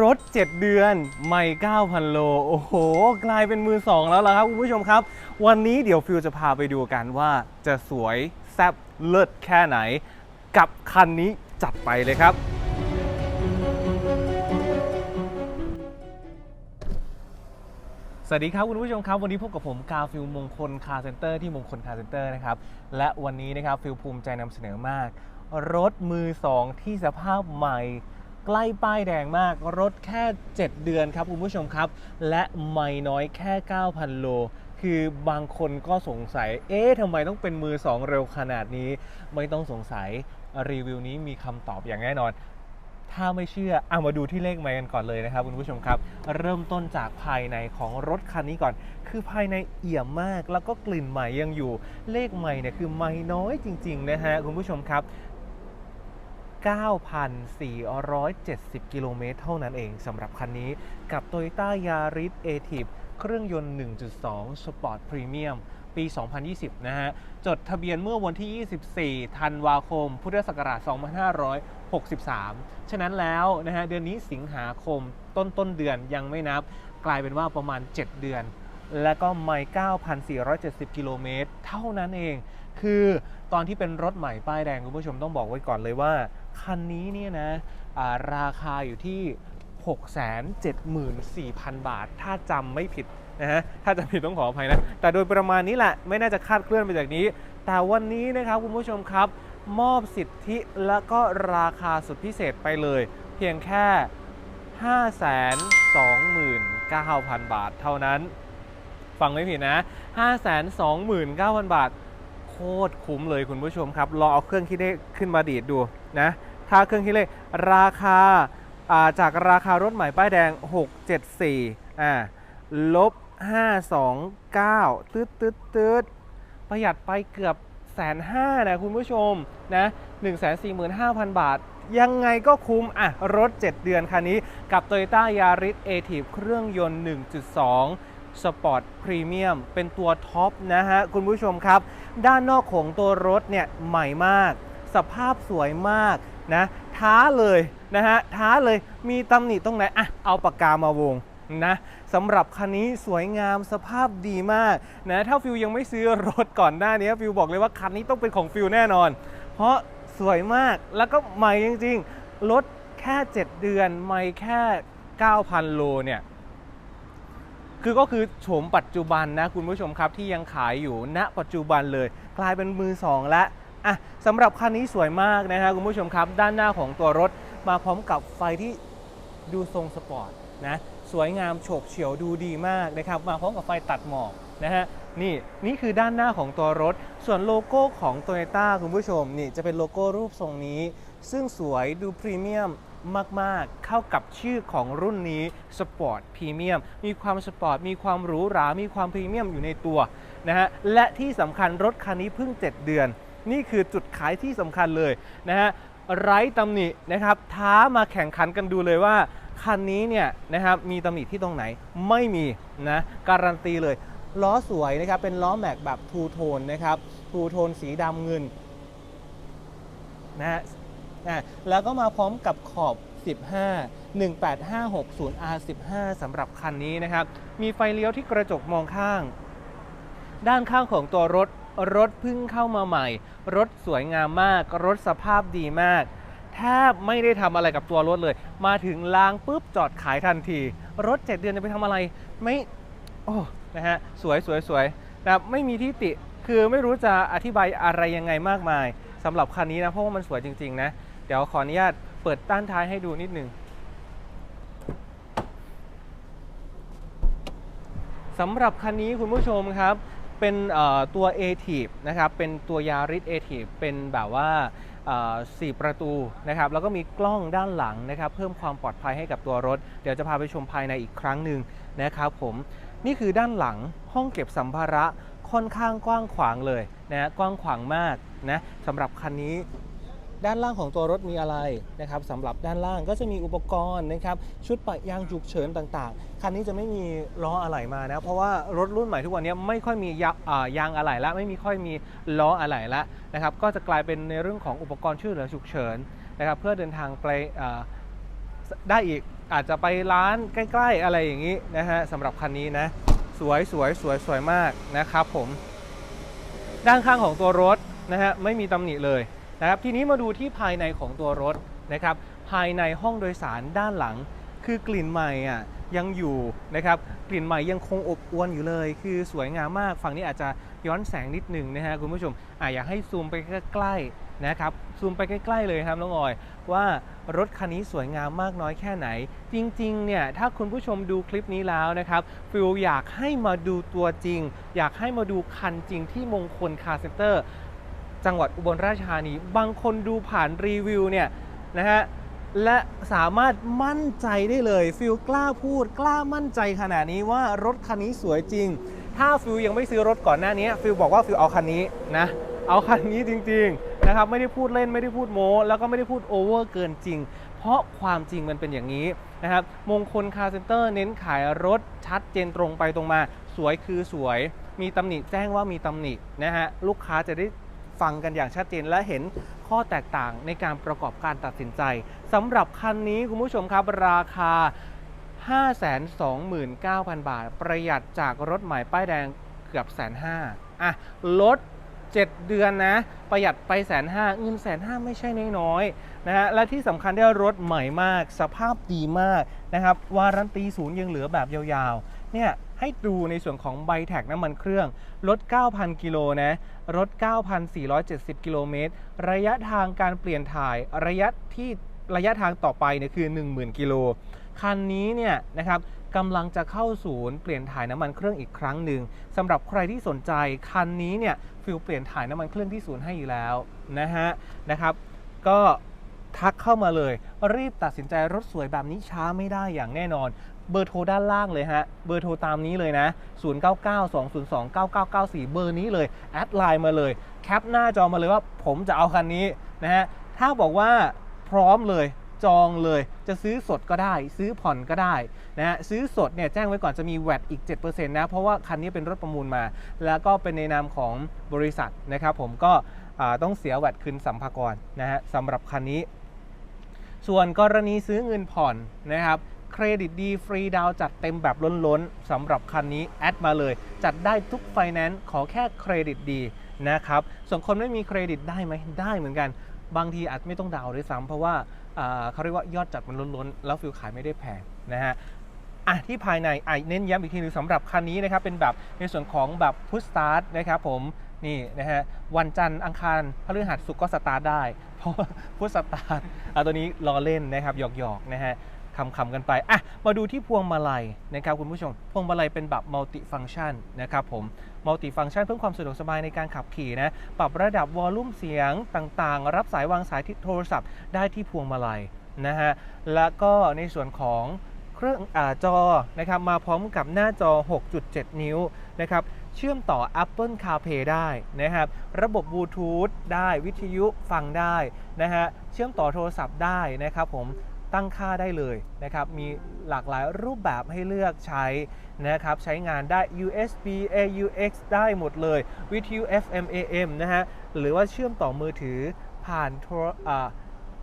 รถ 7 เดือน ไม่9,000 โล โอ้โห กลายเป็นมือ 2 แล้วล่ะครับ คุณผู้ชมครับ วันนี้เดี๋ยวฟิวจะพาไปดูกันว่าจะสวย แซ่บเลิศแค่ไหน กับคันนี้จัดไปเลยครับสวัสดีครับคุณผู้ชมครับ วันนี้พบกับผมกาฟิลมงคลคาร์เซ็นเตอร์ที่มงคลคาร์เซ็นเตอร์นะครับ และวันนี้นะครับฟิลภูมิใจนำเสนอมาก รถมือ 2 ที่สภาพใหม่ ใกล้ป้ายแดงมากรถแค่ 7 เดือนครับคุณผู้ชมครับ และไม่น้อยแค่ 9,000 โล คือบางคนก็สงสัย เอ๊ะทำไมต้องเป็นมือ 2 เร็วขนาดนี้ ไม่ต้องสงสัยรีวิวนี้มีคำตอบอย่างแน่นอน ถ้าไม่เชื่อเอามาดูที่เลขไมค์กันก่อนเลยนะครับคุณผู้ชมครับ เริ่มต้นจากภายในของรถคันนี้ก่อน คือภายในเอี่ยมมากแล้วก็กลิ่นใหม่ยังอยู่ เลขใหม่เนี่ยคือไม่น้อยจริง ๆ นะฮะคุณผู้ชมครับ 9,470 กิโลเมตรเท่านั้นเองสำหรับคันนี้กับ Toyota Yaris a t i v เครื่องยนต์ 1.2 Sport Premium ปี 2020 นะฮะ จดทะเบียนเมื่อวันที่ 24 ธันวาคม พุทธศักราช 2563 ฉะนั้นแล้วนะฮะ เดือนนี้สิงหาคมต้นต้นเดือนยังไม่นับ กลายเป็นว่าประมาณ 7 เดือน และก็ไม่ 9,470 กิโลเมตร เท่านั้นเอง คือตอนที่เป็นรถใหม่ป้ายแดงคุณผู้ชมต้องบอกไว้ก่อนเลยว่า คันนี้เนี่ยนะาราคาอยู่ที่ 674,000 บาท ถ้าจำไม่ผิดนะฮะ ถ้าจำผิดต้องขออภัยนะ แต่โดยประมาณนี้แหละ ไม่น่าจะคาดเคลื่อนไปจากนี้ แต่วันนี้นะครับคุณผู้ชมครับ มอบสิทธิและก็ราคาสุดพิเศษไปเลย เพียงแค่ 529,000 บาทเท่านั้น ฟังไม่ผิดนะ 529,000 บาท โคตรคุ้มเลยคุณผู้ชมครับรอเอาเครื่องคิดเลขขึ้นมาดีดดู นะถ้าเครื่องคิดเลขราคาาจากราคารถใหม่ป้ายแดง 674อ่าลบ 529 ตืดตืดตืดประหยัดไปเกือบแสนห้านะคุณผู้ชมนะ145,000บาท ยังไงก็คุ้มอะ รถ 7 เดือนคันนี้กับ Toyota Yaris a t i v เครื่องยนต์ 1.2สปอร์ตพรีเมียมเป็นตัวท็อปนะฮะ คุณผู้ชมครับ ด้านนอกของตัวรถเนี่ยใหม่มาก สภาพสวยมากนะท้าเลยนะฮะท้าเลยมีตำหนิตรงไหนอะเอาปากกามาวงนะสำหรับคันนี้สวยงามสภาพดีมากนะถ้าฟิวยังไม่ซื้อรถก่อนหน้านี้ฟิวบอกเลยว่าคันนี้ต้องเป็นของฟิวแน่นอน เพราะสวยมากแล้วก็ใหม่จริงๆรถแค่ 7 เดือนไม่แค่ 9,000 โลเนี่ยคือก็คือโฉมปัจจุบันนะคุณผู้ชมครับที่ยังขายอยู่ณปัจจุบันเลย กลายเป็นมือสองแล้ว อะสำหรับคันนี้สวยมากนะฮะคุณผู้ชมครับ ด้านหน้าของตัวรถมาพร้อมกับไฟที่ดูทรงสปอร์ตนะสวยงามโฉบเฉียวดูดีมากนะครับ มาพร้อมกับไฟตัดหมอกนะฮะนี่นี่คือด้านหน้าของตัวรถ ส่วนโลโก้ของ t o y ยต้คุณผู้ชมนี่จะเป็นโลโก้รูปทรงนี้ ซึ่งสวยดูพรีเมียมมาก ๆ เข้ากับชื่อของรุ่นนี้สปอร์ตพรีเมียมมีความสปอร์ตมีความหรูหรา มีความพรีเมียมอยู่ในตัวนะฮะและที่สำคัญรถคันนี้เพิ่ง 7 เดือน นี่คือจุดขายที่สำคัญเลยนะฮะไร้ตำหนินะครับท้ามาแข่งขันกันดูเลยว่า คันนี้เนี่ยนะครับมีตำหนิที่ตรงไหนไม่มีนะการันตีเลย ล้อสวยนะครับเป็นล้อแม็กแบบทูโทนนะครับทูโทนสีดำเงินนะฮะอะแล้วก็มาพร้อมกับขอบ 15 18560 R15 สำหรับคันนี้นะครับ มีไฟเลี้ยวที่กระจกมองข้าง ด้านข้างของตัวรถ รถเพิ่งเข้ามาใหม่ รถสวยงามมาก รถสภาพดีมากแทบไม่ได้ทำอะไรกับตัวรถเลย มาถึงล้างปุ๊บจอดขายทันที รถ 7 เดือนจะไปทำอะไร ไม่โอ้นะฮะสวยสวยสวยนะไม่มีที่ติคือไม่รู้จะอธิบายอะไรยังไงมากมายสำหรับคันนี้นะเพราะว่ามันสวยจริง ๆ นะ เดี๋ยวขออนุญาตเปิดด้านท้ายให้ดูนิดนึงสำหรับคันนี้คุณผู้ชมครับ เป็นตัว a t i v นะครับ เป็นตัวยาริส a t i v เป็นแบบว่าสี่ประตูนะครับ แล้วก็มีกล้องด้านหลังนะครับ เพิ่มความปลอดภัยให้กับตัวรถ เดี๋ยวจะพาไปชมภายในอีกครั้งหนึ่งนะครับผม นี่คือด้านหลังห้องเก็บสัมภาระค่อนข้างกว้างขวางเลยนะกว้างขวางมากนะสำหรับคันนี้ ด้านล่างของตัวรถมีอะไรนะครับสำหรับด้านล่างก็จะมีอุปกรณ์นะครับชุดปะยางฉุกเฉินต่างๆ คันนี้จะไม่มีล้ออะไหล่มานะ เพราะว่ารถรุ่นใหม่ทุกวันนี้ไม่ค่อยมียายางอะไหล่ละไม่มีค่อยมีล้ออะไหล่ละนะครับก็จะกลายเป็นในเรื่องของอุปกรณ์ช่วยเหลือฉุกเฉินนะครับเพื่อเดินทางไปได้อีกอาจจะไปร้านใกล้ ๆ อะไรอย่างนี้นะฮะสำหรับคันนี้นะสวยสวยสวยสวยมากนะครับผม ด้านข้างของตัวรถนะฮะไม่มีตำหนิเลย นะครับทีนี้มาดูที่ภายในของตัวรถนะครับภายในห้องโดยสารด้านหลัง คือกลิ่นใหม่อะยังอยู่นะครับกลิ่นใหม่ยังคงอบอวลอยู่เลย คือสวยงามมากฝั่งนี้อาจจะย้อนแสงนิดหนึ่งนะฮะคุณผู้ชมอะอยากให้ซูมไปใกล้ๆนะครับซูมไปใกล้ๆเลยครับน้องออยว่ารถคันนี้สวยงามมากน้อยแค่ไหน จริงๆเนี่ยถ้าคุณผู้ชมดูคลิปนี้แล้วนะครับฟิลอยากให้มาดูตัวจริง อยากให้มาดูคันจริงที่มงคลคาร์เซ็นเตอร์ จังหวัดอุบลราชธานี บางคนดูผ่านรีวิวเนี่ยนะฮะและสามารถมั่นใจได้เลยฟิลกล้าพูด กล้ามั่นใจขนาดนี้ว่ารถคันนี้สวยจริง ถ้าฟิลยังไม่ซื้อรถก่อนหน้านี้ฟิลบอกว่าฟิลเอาคันนี้นะเอาคันนี้จริงๆนะครับไม่ได้พูดเล่นไม่ได้พูดโม้ แล้วก็ไม่ได้พูดโอเวอร์เกินจริง เพราะความจริงมันเป็นอย่างนี้นะครับมงคลคาร์เซ็นเตอร์เน้นขายรถชัดเจนตรงไปตรงมา สวยคือสวย มีตำหนิแจ้งว่ามีตำหนินะฮะลูกค้าจะได้ ฟังกันอย่างชัดเจนและเห็นข้อแตกต่างในการประกอบการตัดสินใจสำหรับคันนี้คุณผู้ชมครับราคา 529,000 บาท ประหยัดจากรถใหม่ป้ายแดงเกือบแสนห้าอะลด7 เดือนนะ ประหยัดไปแสนห้าเงินแสนห้าไม่ใช่น้อยๆนะฮะและที่สำคัญได้รถใหม่มาก สภาพดีมากนะครับวารันตีศูนย์ยังเหลือแบบยาวๆเนี่ย ให้ดูในส่วนของใบแท็กน้ำมันเครื่องลด 9,000 กิโลนะรถ9,470 กิโลเมตร ระยะทางการเปลี่ยนถ่ายระยะที่ระยะทางต่อไปเนี่ยคือ 10,000 กิโล คันนี้เนี่ยนะครับกำลังจะเข้าศูนย์เปลี่ยนถ่ายน้ำมันเครื่องอีกครั้งหนึ่งสำหรับใครที่สนใจคันนี้เนี่ยฟิลเปลี่ยนถ่ายน้ำมันเครื่องที่ศูนย์ให้อยู่แล้วนะฮะนะครับก็ทักเข้ามาเลย รีบตัดสินใจรถสวยแบบนี้ช้าไม่ได้อย่างแน่นอน เบอร์โทรด้านล่างเลยฮะ เบอร์โทรตามนี้เลยนะ 0992029994 เบอร์นี้เลย แอดไลน์มาเลย แคปหน้าจอมาเลยว่าผมจะเอาคันนี้นะฮะ ถ้าบอกว่าพร้อมเลยจองเลยจะซื้อสดก็ได้ ซื้อผ่อนก็ได้นะฮะซื้อสดเนี่ยแจ้งไว้ก่อนจะมีแวดอีก 7%นะ เพราะว่าคันนี้เป็นรถประมูลมา แล้วก็เป็นในนามของบริษัทนะครับผมก็ต้องเสียแวดคืนสัมภากรนะฮะสำหรับคันนี้ ส่วนกรณีซื้อเงินผ่อนนะครับ เครดิตดีฟรีดาวจัดเต็มแบบล้นๆสำหรับคันนี้แอดมาเลย จัดได้ทุกไฟแนนซ์ขอแค่เครดิตดีนะครับส่วนคนไม่มีเครดิตได้ไหมได้เหมือนกัน บางทีอาจไม่ต้องดาวด้วยซ้ำเพราะว่าเขาเรียกว่ายอดจัดมันล้นๆ แล้วฟิลขายไม่ได้แพงนะฮะอะที่ภายในอะเน้นย้ำอีกทีหนึงสำหรับคันนี้นะครับเป็นแบบในส่วนของแบบพุ s สตาร์ทนะครับผมนี่นะฮะวันจันทร์อังคารพฤหัสศุกร์ก็สตาร์ทได้ เพราะพุชสตาร์ทอะตัวนี้ล้อเล่นนะครับหยอกๆนะฮะ คำๆกันไปอะมาดูที่พวงมาลัยนะครับคุณผู้ชม พวงมาลัยเป็นแบบมัลติฟัง c t ชันนะครับผมมัลติฟัง c t ชันเพิ่มความสะดวกสบายในการขับขี่นะ ปรับระดับวอลลุ่มเสียงต่างๆ รับสายวางสายที่โทรศัพท์ได้ที่พวงมาลัยนะฮะ แล้วก็ในส่วนของเครื่องอจอนะครับมาพร้อมกับหน้าจอ 6.7 นิ้วนะครับเชื่อมต่อ Apple CarPlay ได้นะครับ ระบบบลูทูธได้วิทยุฟังได้นะฮะ เชื่อมต่อโทรศัพท์ได้นะครับผม ตั้งค่าได้เลยนะครับ มีหลากหลายรูปแบบให้เลือกใช้นะครับ ใช้งานได้ USB AUX ได้หมดเลยวิทยุ FM AM นะฮะ หรือว่าเชื่อมต่อมือถือผ่านโทรอ่า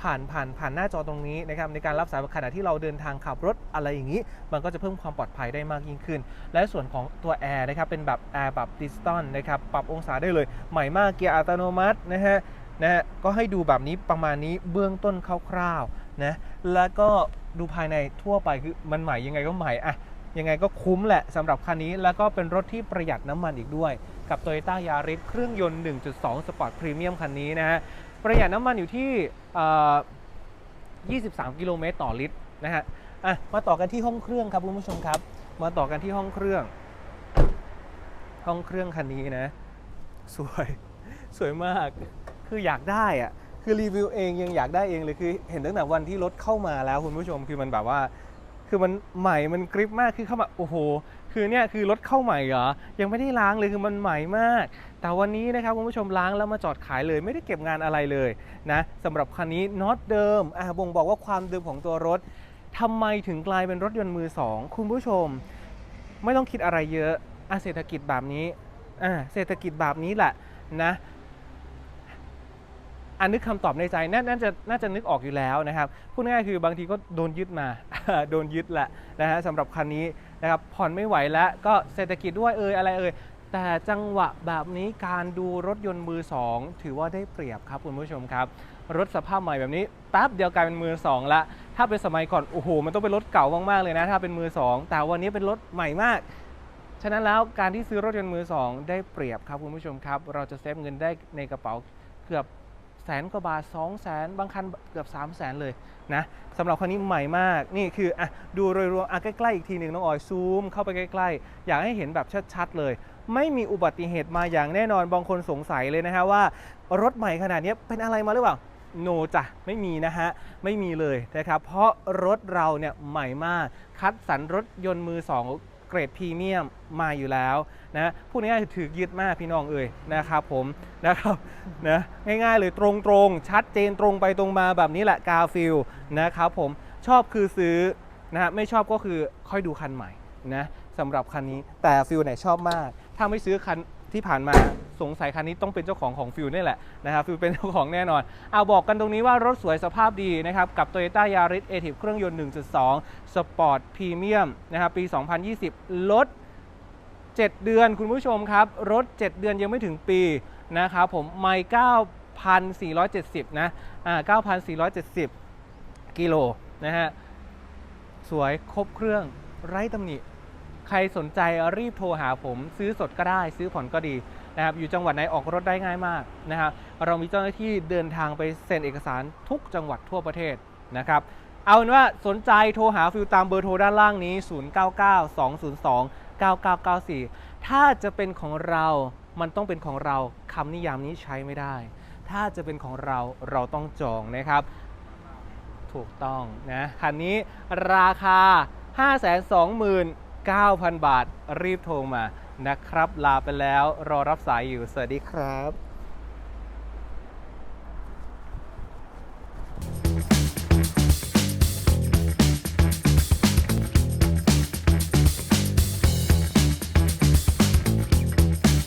ผ่านผ่านผ่านหน้าจอตรงนี้นะครับในการรับสายขณะที่เราเดินทางขับรถอะไรอย่างนี้ มันก็จะเพิ่มความปลอดภัยได้มากยิ่งขึ้น และส่วนของตัวแอร์นะครับเป็นแบบแอร์แบบดิจิตอลนะครับปรับองศาได้เลยใหม่มากเกียร์อัตโนมัตินะฮะนะฮะก็ให้ดูแบบนี้ประมาณนี้เบื้องต้นคร่าวๆ นะแล้วก็ดูภายในทั่วไปคือมันใหม่ยังไงก็ใหม่อะยังไงก็คุ้มแหละสำหรับคันนี้แล้วก็เป็นรถที่ประหยัดน้ำมันอีกด้วย กับ Toyota Yaris เครื่องยนต์ 1.2 Sport Premium คันนี้นะฮะประหยัดน้ำมันอยู่ที่ 23 กิโลเมตรต่อลิตรนะฮะอะมาต่อกันที่ห้องเครื่องครับคุณผู้ชมครับ มาต่อกันที่ห้องเครื่อง ห้องเครื่องคันนี้นะ สวยสวยมากคืออยากได้อะ คือรีวิวเองยังอยากได้เองเลยคือเห็นตั้งแต่วันที่รถเข้ามาแล้วคุณผู้ชมคือมันแบบว่า คือมันใหม่มันกริปมากคือเข้ามาโอ้โห คือเนี่ยคือรถเข้าใหม่เหรอยังไม่ได้ล้างเลยคือมันใหม่มาก แต่วันนี้นะครับคุณผู้ชมล้างแล้วมาจอดขายเลยไม่ได้เก็บงานอะไรเลยนะสำหรับคันนี้น็อตเดิมอ่าบ่งบอกว่าความเดิมของตัวรถทำไมถึงกลายเป็นรถยนต์มือสองคุณผู้ชม ไม่ต้องคิดอะไรเยอะอะเศรษฐกิจแบบนี้อ่าเศรษฐกิจแบบนี้แหละนะ อันนึกคำตอบในใจน,น่าจะน่าจะนึกออกอยู่แล้วนะครับพูดง่ายๆคือบางทีก็โดนยึดมาโดนยึดแหละนะฮะสำหรับคันนี้นะครับผ่อนไม่ไหวแล้วก็เศรษฐกิจด้วยเอ่ยอะไรเอ่ยแต่จังหวะแบบนี้การดูรถยนต์มือสองถือว่าได้เปรียบครับคุณผู้ชมครับรถสภาพใหม่แบบนี้แป๊บเดียวกลายเป็นมือสองละถ้าเป็นสมัยก่อนโอ้โหมันต้องเป็นรถเก่ามากๆเลยนะ ถ้าเป็นมือสองแต่วันนี้เป็นรถใหม่มากฉะนั้นแล้วการที่ซื้อรถยนต์มือสองได้เปรียบครับคุณผู้ชมครับ เราจะเซฟเงินได้ในกระเป๋าเกือบ แสนกว่าบาท2 0 0แสนบางคันเกือบ 3 0 0แสนเลยนะสำหรับคันนี้ใหม่มากนี่คืออะดูโดยรวมอะใกล้ๆอีกทีหนึ่งน้องออยซูมเข้าไปใกล้ๆ อยากให้เห็นแบบชัดๆเลย ไม่มีอุบัติเหตุมาอย่างแน่นอนบางคนสงสัยเลยนะฮะว่ารถใหม่ขนาดนี้เป็นอะไรมาหรือเปล่าโนจ้ะไม่มีนะฮะ ไม่มีเลยนะครับ เพราะรถเราเนี่ยใหม่มาก คัดสรรรถยนต์มือ2 เกรดพรีเมียมมาอยู่แล้วนะพูดง่ายๆถือยึดมากพี่น้องเอ่ยนะครับผมนะครับนะง่ายๆเลยตรงๆ ชัดเจนตรงไปตรงมาแบบนี้แหละกาฟิลนะครับผมชอบคือซื้อนะฮะไม่ชอบก็คือค่อยดูคันใหม่นะสำหรับคันนี้แต่ฟิลไหนชอบมาก ถ้าไม่ซื้อคัน ที่ผ่านมาสงสัยคันนี้ต้องเป็นเจ้าของของฟิลนี่แหละนะครับฟิลเป็นเจ้าของแน่นอน เอาบอกกันตรงนี้ว่ารถสวยสภาพดีนะครับ กับ Toyota Yaris a t i v เครื่องยนต์ 1.2 Sport Premium นะครับปี 2020 ลด 7 เดือนคุณผู้ชมครับ รถ 7 เดือนยังไม่ถึงปีนะครับผมไม่9,470 นะอ่า9,470 กิโลนะฮะสวยครบเครื่องไร้ตำหนิ ใครสนใจรีบโทรหาผม ซื้อสดก็ได้ ซื้อผ่อนก็ดีนะครับอยู่จังหวัดไหนออกรถได้ง่ายมากนะครับเรามีเจ้าหน้าที่เดินทางไปเซ็นเอกสารทุกจังหวัดทั่วประเทศนะครับเอาเป็นว่าสนใจโทรหาฟิลตามเบอร์โทรด้านล่างนี้ 0992029994 ถ้าจะเป็นของเรามันต้องเป็นของเราคำนิยามนี้ใช้ไม่ได้ ถ้าจะเป็นของเราเราต้องจองนะครับ ถูกต้องนะคันนี้ราคา 9,000 บาทรีบโทรมานะครับ ลาไปแล้วรอรับสายอยู่ สวัสดีครับ